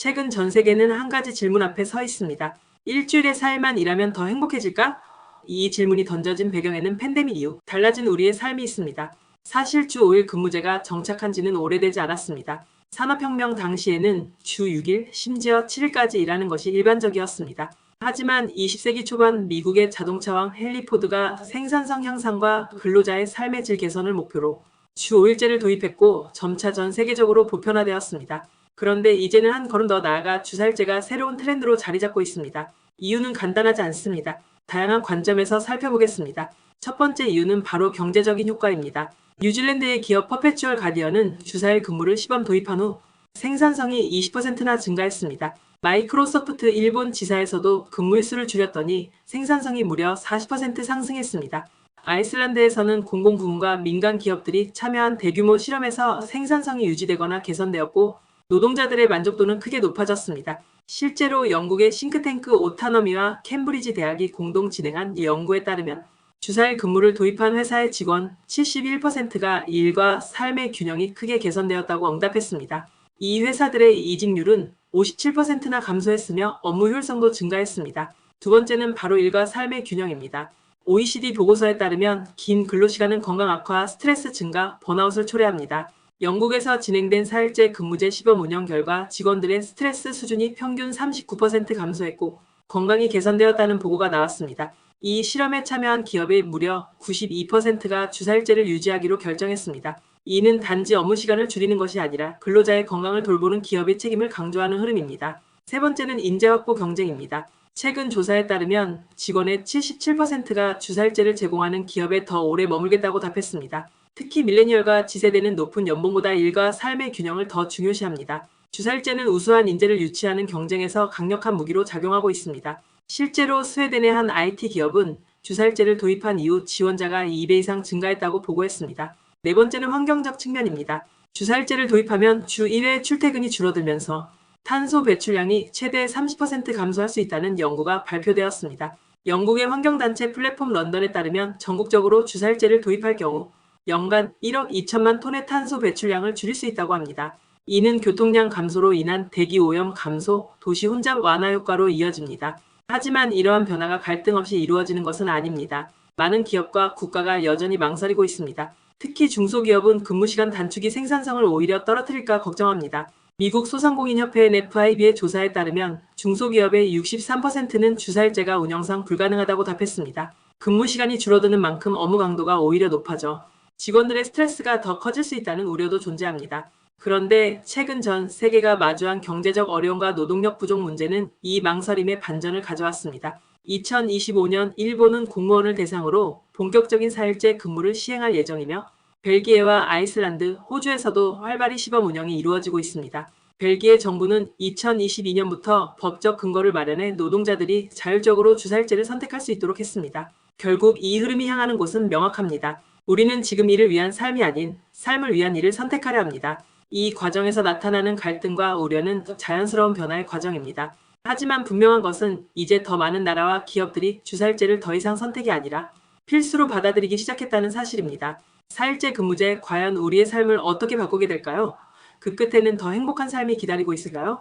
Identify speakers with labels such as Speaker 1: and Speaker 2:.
Speaker 1: 최근 전 세계는 한 가지 질문 앞에 서 있습니다. 일주일의 삶만 일하면 더 행복해질까? 이 질문이 던져진 배경에는 팬데믹 이후 달라진 우리의 삶이 있습니다. 사실 주 5일 근무제가 정착한 지는 오래되지 않았습니다. 산업혁명 당시에는 주 6일, 심지어 7일까지 일하는 것이 일반적이었습니다. 하지만 20세기 초반 미국의 자동차왕 헨리 포드가 생산성 향상과 근로자의 삶의 질 개선을 목표로 주 5일제를 도입했고 점차 전 세계적으로 보편화되었습니다. 그런데 이제는 한 걸음 더 나아가 주살제가 새로운 트렌드로 자리 잡고 있습니다. 이유는 간단하지 않습니다. 다양한 관점에서 살펴보겠습니다. 첫 번째 이유는 바로 경제적인 효과입니다. 뉴질랜드의 기업 퍼페추얼 가디언은 주사일 근무를 시범 도입한 후 생산성이 20%나 증가했습니다. 마이크로소프트 일본 지사에서도 근무 횟수를 줄였더니 생산성이 무려 40% 상승했습니다. 아이슬란드에서는 공공부문과 민간 기업들이 참여한 대규모 실험에서 생산성이 유지되거나 개선되었고 노동자들의 만족도는 크게 높아졌습니다. 실제로 영국의 싱크탱크 오타너미와 캠브리지 대학이 공동 진행한 이 연구에 따르면 주사일 근무를 도입한 회사의 직원 71%가 일과 삶의 균형이 크게 개선되었다고 응답했습니다. 이 회사들의 이직률은 57%나 감소했으며 업무 효율성도 증가했습니다. 두 번째는 바로 일과 삶의 균형입니다. OECD 보고서에 따르면 긴 근로시간은 건강 악화, 스트레스 증가, 번아웃을 초래합니다. 영국에서 진행된 4일제 근무제 시범 운영 결과 직원들의 스트레스 수준이 평균 39% 감소했고 건강이 개선되었다는 보고가 나왔습니다. 이 실험에 참여한 기업의 무려 92%가 주사일제를 유지하기로 결정했습니다. 이는 단지 업무 시간을 줄이는 것이 아니라 근로자의 건강을 돌보는 기업의 책임을 강조하는 흐름입니다. 세 번째는 인재 확보 경쟁입니다. 최근 조사에 따르면 직원의 77%가 주사일제를 제공하는 기업에 더 오래 머물겠다고 답했습니다. 특히 밀레니얼과 지세대는 높은 연봉보다 일과 삶의 균형을 더 중요시합니다. 주사일제는 우수한 인재를 유치하는 경쟁에서 강력한 무기로 작용하고 있습니다. 실제로 스웨덴의 한 IT 기업은 주사일제를 도입한 이후 지원자가 2배 이상 증가했다고 보고했습니다. 네 번째는 환경적 측면입니다. 주사일제를 도입하면 주 1회 출퇴근이 줄어들면서 탄소 배출량이 최대 30% 감소할 수 있다는 연구가 발표되었습니다. 영국의 환경단체 플랫폼 런던에 따르면 전국적으로 주사일제를 도입할 경우 연간 1억 2천만 톤의 탄소 배출량을 줄일 수 있다고 합니다. 이는 교통량 감소로 인한 대기 오염 감소, 도시 혼잡 완화 효과로 이어집니다. 하지만 이러한 변화가 갈등 없이 이루어지는 것은 아닙니다. 많은 기업과 국가가 여전히 망설이고 있습니다. 특히 중소기업은 근무시간 단축이 생산성을 오히려 떨어뜨릴까 걱정합니다. 미국 소상공인협회 NFIB의 조사에 따르면 중소기업의 63%는 주사일제가 운영상 불가능하다고 답했습니다. 근무 시간이 줄어드는 만큼 업무 강도가 오히려 높아져 직원들의 스트레스가 더 커질 수 있다는 우려도 존재합니다. 그런데 최근 전 세계가 마주한 경제적 어려움과 노동력 부족 문제는 이 망설임의 반전을 가져왔습니다. 2025년 일본은 공무원을 대상으로 본격적인 4일제 근무를 시행할 예정이며 벨기에와 아이슬란드, 호주에서도 활발히 시범 운영이 이루어지고 있습니다. 벨기에 정부는 2022년부터 법적 근거를 마련해 노동자들이 자율적으로 주사일제를 선택할 수 있도록 했습니다. 결국 이 흐름이 향하는 곳은 명확합니다. 우리는 지금 일을 위한 삶이 아닌 삶을 위한 일을 선택하려 합니다. 이 과정에서 나타나는 갈등과 우려는 자연스러운 변화의 과정입니다. 하지만 분명한 것은 이제 더 많은 나라와 기업들이 주사일제를 더 이상 선택이 아니라 필수로 받아들이기 시작했다는 사실입니다. 4일제 근무제 과연 우리의 삶을 어떻게 바꾸게 될까요? 그 끝에는 더 행복한 삶이 기다리고 있을까요?